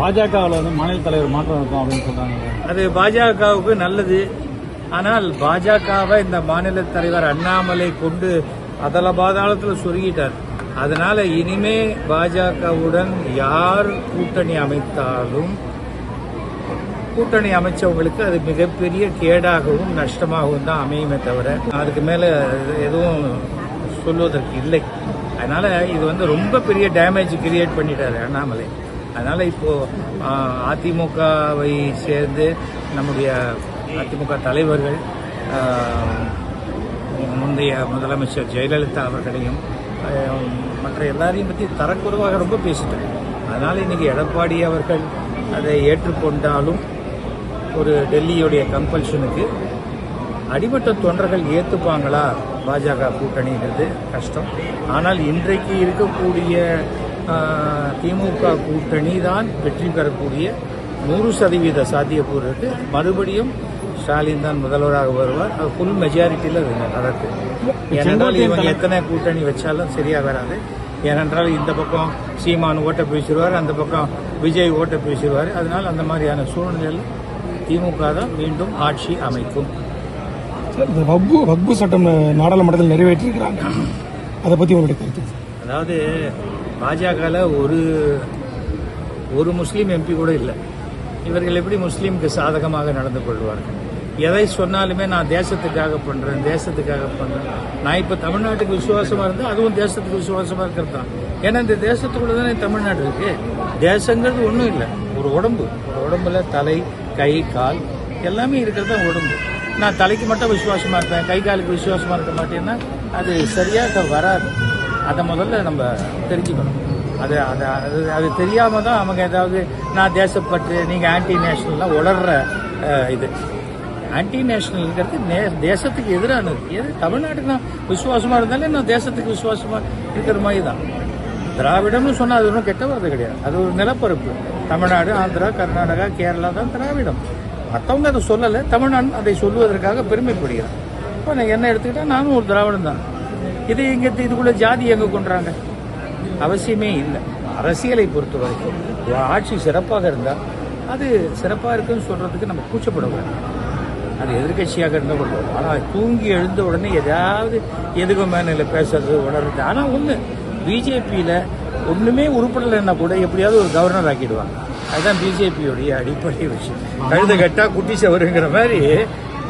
பாஜகவில் வந்து மாநில தலைவர் மாற்றம் இருக்கும் அப்படின்னு சொல்றாங்க. அது பாஜகவுக்கு நல்லது. ஆனால் பாஜகவை இந்த மாநில தலைவர் அண்ணாமலை கொண்டு அதல பாதாளத்தில் சொருகிட்டார். அதனால இனிமே பாஜகவுடன் யார் கூட்டணி அமைத்தாலும் கூட்டணி அமைச்சவங்களுக்கு அது மிகப்பெரிய கேடாகவும் நஷ்டமாகவும் தான் அமையுமே தவிர அதுக்கு மேலே எதுவும் சொல்வதற்கு இல்லை. அதனால இது வந்து ரொம்ப பெரிய டேமேஜ் கிரியேட் பண்ணிட்டாரு அண்ணாமலை. அதனால் இப்போது அதிமுகவை சேர்ந்து நம்முடைய அதிமுக தலைவர்கள் முந்தைய முதலமைச்சர் ஜெயலலிதா அவர்களையும் மற்ற எல்லாரையும் பற்றி தரக்குறைவாக ரொம்ப பேசிட்டாங்க. அதனால் இன்னைக்கு எடப்பாடி அவர்கள் அதை ஏற்றுக்கொண்டாலும் ஒரு டெல்லியுடைய கம்பல்ஷனுக்கு அடிமட்ட தொண்டர்கள் ஏற்றுப்பாங்களா பாஜக கூட்டணிங்கிறது கஷ்டம். ஆனால் இன்றைக்கு இருக்கக்கூடிய திமுக கூட்டணி தான் வெற்றி பெறக்கூடிய நூறு சதவீத சாத்தியக்கூறு இருக்கு மறுபடியும் ஸ்டாலின் தான் முதல்வராக வருவார். அது ஃபுல் மெஜாரிட்டியில் அது நடக்கும் ஏனென்றால் இவங்க எத்தனை கூட்டணி வச்சாலும் சரியா வராது. ஏனென்றால் இந்த பக்கம் சீமான் ஓட்ட பேசிடுவார் அந்த பக்கம் விஜய் ஓட்ட பேசிடுவார். அதனால் அந்த மாதிரியான சூழ்நிலையில் திமுக தான் மீண்டும் ஆட்சி அமைக்கும். இந்த வக்பு வக்பு சட்டம் நாடாளுமன்றத்தில் நிறைவேற்றிருக்கிறாங்க அதை பத்தி உங்களுடைய கருத்து? அதாவது பாஜகவில் ஒரு ஒரு முஸ்லீம் எம்பி கூட இல்லை. இவர்கள் எப்படி முஸ்லீமுக்கு சாதகமாக நடந்து கொள்வார்கள்? எதை சொன்னாலுமே நான் தேசத்துக்காக பண்ணுறேன் தேசத்துக்காக பண்ணுறேன் நான் இப்போ தமிழ்நாட்டுக்கு விசுவாசமாக இருந்தால் அதுவும் தேசத்துக்கு விசுவாசமாக இருக்கிறது தான் ஏன்னா இந்த தேசத்துக்குள்ளே தானே தமிழ்நாடு இருக்கு. தேசங்கிறது ஒன்றும் இல்லை. ஒரு உடம்பு. ஒரு உடம்புல தலை கை கால் எல்லாமே இருக்கிறது தான் உடம்பு. நான் தலைக்கு மட்டும் விசுவாசமாக இருப்பேன் கை காலுக்கு விசுவாசமாக இருக்க மாட்டேன்னா அது சரியாக வராது. அதை முதல்ல நம்ம தெரிஞ்சுக்கணும். அது அது அது அது தெரியாமல் தான் அவங்க ஏதாவது நான் தேசப்பற்று நீங்கள் ஆன்டி நேஷனல்லாம் உளர்ற இது. ஆன்டி நேஷனல்ங்கிறது நே- தேசத்துக்கு எதிரானது. எது? தமிழ்நாட்டுக்கு நான் விசுவாசமாக இருந்தாலே நான் தேசத்துக்கு விசுவாசமாக இருக்கிற மாதிரி தான். திராவிடம்னு சொன்னால் அது ஒன்றும் கெட்ட வார்த்தை கிடையாது. அது ஒரு நிலப்பரப்பு. தமிழ்நாடு ஆந்திரா கர்நாடகா கேரளா தான் திராவிடம். மற்றவங்க அதை சொல்லலை. தமிழ்நாடு அதை சொல்லுவதற்காக பெருமைப்படுகிறார். இப்போ நான் என்ன எடுத்துக்கிட்டால் நானும் ஒரு திராவிடம் தான் இது இங்க இதுக்குள்ள ஜாதி எங்க கொண்டாங்க அவசியமே இல்லை. அரசியலை பொறுத்த வரைக்கும் ஒரு ஆட்சி சிறப்பாக இருந்தால் அது சிறப்பாக இருக்குன்னு சொல்றதுக்கு நம்ம கூச்சப்படக்கூடாது. அது எதிர்கட்சியாக இருந்தால் கூட ஆனால் தூங்கி எழுந்த உடனே ஏதாவது எதுக்கு மேனில் பேசுறது உணர்றது? ஆனால் ஒன்று பிஜேபியில் ஒன்றுமே உருப்படலைன்னா கூட எப்படியாவது ஒரு கவர்னர் ஆக்கிடுவாங்க. அதுதான் பிஜேபியோடைய அடிப்படை விஷயம். கழுத கட்டா குட்டி சவருங்கிற மாதிரி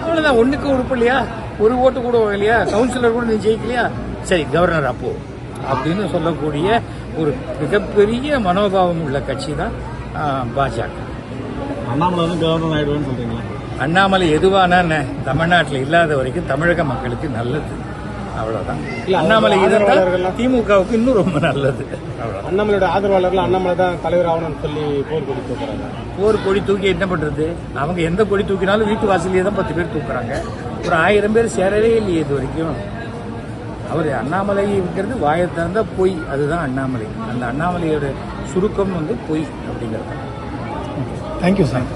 அவ்வளோதான் ஒன்றுக்கு உருப்படலையா? ஒரு ஓட்டு கூட வாங்கலையா கவுன்சிலர் கூட நீ ஜெயிக்கலையா? சரி கவர்னர் அப்போ. அப்படின்னு சொல்லக்கூடிய ஒரு மிகப்பெரிய மனோபாவம் உள்ள கட்சி தான் பாஜக. அண்ணாமலை கவர்னர் ஆயிடுவேன்னு சொல்றீங்களா? அண்ணாமலை எதுவானா தமிழ்நாட்டில் இல்லாத வரைக்கும் தமிழக மக்களுக்கு நல்லது. அவ்வளவுதான். அண்ணாமலை இருந்தால் திமுகவுக்கு இன்னும் ரொம்ப நல்லது. அண்ணாமலையோட ஆதரவாளர்கள் அண்ணாமலை தான் தலைவர் ஆகணும்னு சொல்லி போர் கொடி போகிறாங்க ஒரு கொடி தூக்கி என்ன பண்றது? அவங்க எந்த கொடி தூக்கினாலும் வீட்டு வாசலையே தான் பத்து பேர் தூக்குறாங்க. ஒரு ஆயிரம் பேர் சேரவே இல்லையே இது வரைக்கும். அவர் அண்ணாமலைங்கிறது வாயை திறந்தா பொய். அதுதான் அண்ணாமலை. அந்த அண்ணாமலையோட சுருக்கம் வந்து பொய் அப்படிங்கிறது. Thank you sir